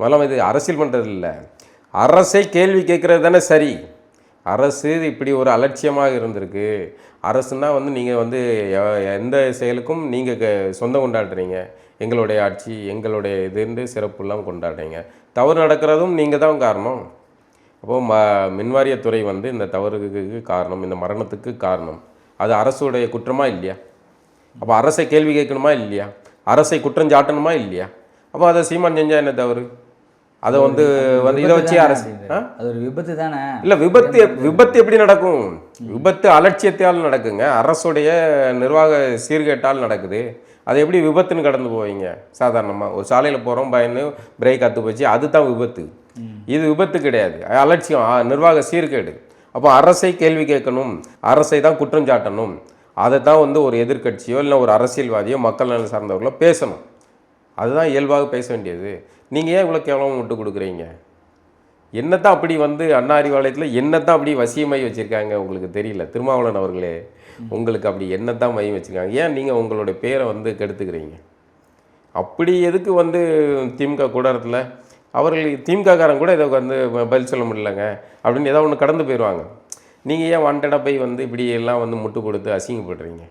முதல்ல இது அரசியல் பண்ணுறது இல்லை அரசை கேள்வி கேட்குறது தானே சரி. அரசு இப்படி ஒரு அலட்சியமாக இருந்திருக்கு. அரசுனா வந்து நீங்கள் வந்து எந்த செயலுக்கும் நீங்கள் சொந்தம் கொண்டாடுறீங்க. எங்களுடைய ஆட்சி எங்களுடைய இதுன்னு சிறப்புலாம் கொண்டாடுறீங்க. தவறு நடக்கிறதும் நீங்கள் தான் காரணம். அப்போது ம மின்வாரியத்துறை வந்து இந்த தவறுக்கு காரணம் இந்த மரணத்துக்கு காரணம். அது அரசுடைய குற்றமா இல்லையா? அப்போ அரசை கேள்வி கேட்கணுமா இல்லையா? அரசை குற்றம் சாட்டணுமா இல்லையா? அப்போ அதை சீமான் செஞ்சால் என்ன தவறு? அதை வந்து வந்து இதை வச்சு அரசு அது ஒரு விபத்து தானே? இல்லை விபத்து விபத்து எப்படி நடக்கும்? விபத்து அலட்சியத்தால் நடக்குங்க. அரசுடைய நிர்வாக சீர்கேட்டால் நடக்குது. அது எப்படி விபத்துன்னு கடந்து போவீங்க? சாதாரணமாக ஒரு சாலையில் போகிறோம் பயந்து பிரேக் அத்து போச்சு அதுதான் விபத்து. இது விபத்து கிடையாது. அலட்சியம் நிர்வாக சீர்கேடு. அப்போ அரசை கேள்வி கேட்கணும். அரசை தான் குற்றம் சாட்டணும். அதை தான் வந்து ஒரு எதிர்க்கட்சியோ இல்லை ஒரு அரசியல்வாதியோ மக்கள் நலன் சார்ந்தவர்களோ பேசணும். அதுதான் இயல்பாக பேச வேண்டியது. நீங்கள் ஏன் இவ்வளோ கேவலமாக விட்டு கொடுக்குறீங்க? என்னத்தான் அப்படி வந்து அண்ணா அறிவாலயத்தில் என்னத்தான் அப்படி வசியமாய் வச்சுருக்காங்க உங்களுக்கு தெரியல. திருமாவளவன் அவர்களே உங்களுக்கு அப்படி என்னத்தான் மையம் வச்சுருக்காங்க? ஏன் நீங்கள் உங்களுடைய பேரை வந்து கெடுத்துக்கிறீங்க? அப்படி எதுக்கு வந்து திமுக கூடாரத்தில்? அவர்கள் திமுககாரன் கூட இதை வந்து பதில் சொல்ல முடியலங்க. அப்படின்னு ஏதோ ஒன்று கடந்து போயிடுவாங்க நீங்கள் ஏன் வாண்டடாக போய் வந்து இப்படி எல்லாம் வந்து முட்டு கொடுத்து அசிங்கப்படுறீங்க?